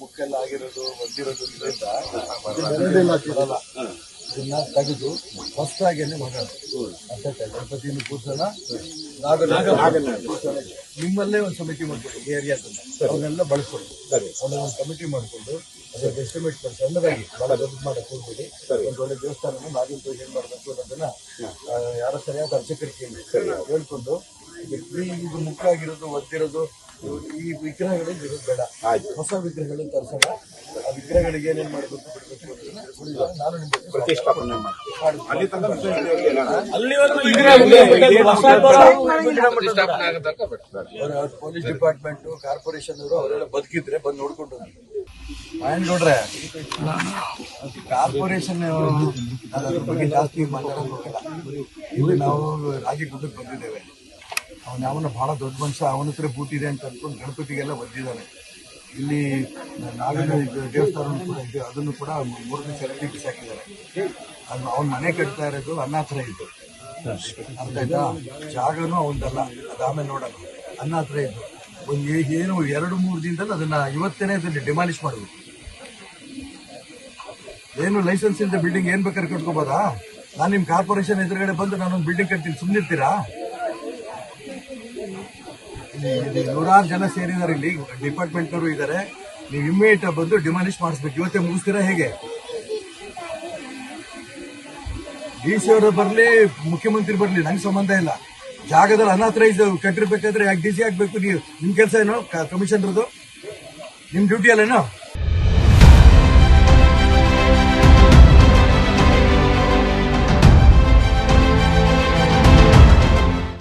ಮುಕ್ಕೆಲ್ಲ ಆಗಿರೋದು ಒದ್ದಿರೋದು ಇದರಿಂದ. ಇದನ್ನ ತೆಗೆದು ಮಾಡೋದು ಅಷ್ಟೇ ಗಣಪತಿಯನ್ನು ಕೂರ್ಸೋಣ. ನಿಮ್ಮಲ್ಲೇ ಒಂದು ಸಮಿತಿ ಮಾಡ್ಕೊಂಡು ಏರಿಯಾದನ್ನ ಅವನ್ನೆಲ್ಲ ಬಳಸ್ಕೊಂಡು. ಅವನ್ನ ಒಂದು ಕಮಿಟಿ ಮಾಡ್ಕೊಂಡು ಅದಕ್ಕೆ ಎಸ್ಟಿಮೇಟ್ ಮಾಡಿ ಸಣ್ಣದಾಗಿ ಬಹಳ ದೊಡ್ಡ ಮಾಡಿ ಹೋಗ್ಬೇಡಿ ಒಂದು ಒಳ್ಳೆ ದೇವಸ್ಥಾನ ನಾಗಿನ ಪೂಜೆ ಏನ್ ಮಾಡ್ಬೇಕು ಅನ್ನೋದನ್ನ ಯಾರ ಸರಿಯಾದ ಅರ್ಚಕರಿಗೆ ಕೇಳಿ ಹೇಳ್ಕೊಂಡು ಇದು ಮುಖ್ಯ ಆಗಿರೋದು ಒದ್ದಿರೋದು ಈ ವಿಗ್ರಹಗಳು ಇರೋದು ಬೇಡ. ಹೊಸ ವಿಗ್ರಹಗಳು ತರಿಸೋಣ. ಆ ವಿಗ್ರಹಗಳಿಗೆ ಏನೇನ್ ಮಾಡ್ಬೇಕು ನಾನು ಪ್ರತಿಷ್ಠಾಪನೆ ಪೊಲೀಸ್ ಡಿಪಾರ್ಟ್ಮೆಂಟ್ ಕಾರ್ಪೊರೇಷನ್ ಅವರು ಅವರೆಲ್ಲ ಬದುಕಿದ್ರೆ ಬಂದು ನೋಡ್ಕೊಂಡು ಆಯ್ತು ನೋಡ್ರೆ ಕಾರ್ಪೊರೇಷನ್ ಅದರ ಅದ್ರ ಬಗ್ಗೆ ಜಾಸ್ತಿ ಮಾತಾಡೋದು ಹೋಗಲ್ಲ. ಇಲ್ಲಿ ನಾವು ರಾಗಿ ಗುಡ್ಡಕ್ಕೆ ಬಂದಿದ್ದೇವೆ. ಅವನ ಅವನ ಬಹಳ ದೊಡ್ಡ ಮನುಷ್ಯ, ಅವನ ಹತ್ರ ಬೂಟಿದೆ ಅಂತ ಅನ್ಕೊಂಡು ಗಣಪತಿಗೆಲ್ಲ ಬಂದಿದ್ದಾನೆ ಇಲ್ಲಿ ನಾಗನ ದೇವಸ್ಥಾನ ಕೂಡ ಇದೆ, ಅದನ್ನು ಕೂಡ ಮೂರನೇ ಸರತಿ ಬಿಸಾಕಿದ್ದಾರೆ. ಅದು ಅವನ ಮನೆ ಕಟ್ತಾ ಇರೋದು ಅನ್ನಾತ್ರ ಇತ್ತು ಅರ್ಥ ಆಯ್ತಾ? ಜಾಗನೂ ಅವನದಲ್ಲ ಅದಾಮೇಲೆ ನೋಡೋಣ. ಅನ್ನ ಹತ್ರ ಇದ್ದು. ಒಂದು ಏನು, ಎರಡು, ಮೂರು ದಿನದಲ್ಲಿ ಅದನ್ನ ಇವತ್ತೇನೆ ಅದನ್ನು ಡಿಮಾಲಿಷ್ ಮಾಡಬೇಕು ಏನು ಲೈಸೆನ್ಸ್ ಇಲ್ಲದೆ ಬಿಲ್ಡಿಂಗ್ ಏನ್ ಬೇಕಾದ್ರೆ ಕಟ್ಕೋಬೋದಾ? ನಾನು ನಿಮ್ ಕಾರ್ಪೊರೇಷನ್ ಎದುರುಗಡೆ ಬಂದು ನಾನೊಂದು ಬಿಲ್ಡಿಂಗ್ ಕಟ್ತೀನಿ ಸುಮ್ಮನಿರ್ತೀರಾ ನೂರಾರು ಜನ ಸೇರಿದ್ದಾರೆ, ಇಲ್ಲಿ ಡಿಪಾರ್ಟ್ಮೆಂಟ್ನವರು ಇದ್ದಾರೆ. ನೀವು ಇಮ್ಮಿಡಿಯೇಟ್ ಬಂದು ಡಿಮಾಲಿಷ್ ಮಾಡಿಸ್ಬೇಕು. ಇವತ್ತೇ ಮುಗಿಸ್ತೀರಾ ಹೇಗೆ? ಡಿ ಸಿ ಅವರು ಬರಲಿ, ಮುಖ್ಯಮಂತ್ರಿ ಬರಲಿ, ನಂಗೆ ಸಂಬಂಧ ಇಲ್ಲ. ಜಾಗದಲ್ಲಿ ಅನಾಥರೈಸ್ ಕಟ್ಟಿರ್ಬೇಕಾದ್ರೆ ಯಾಕೆ ಡಿ ಸಿ ಆಗ್ಬೇಕು? ನೀವು ನಿಮ್ಮ ಕೆಲಸ ಏನು ಕಮಿಷನರ್ದು ನಿಮ್ಮ ಡ್ಯೂಟಿ ಅಲ್ಲೇನು?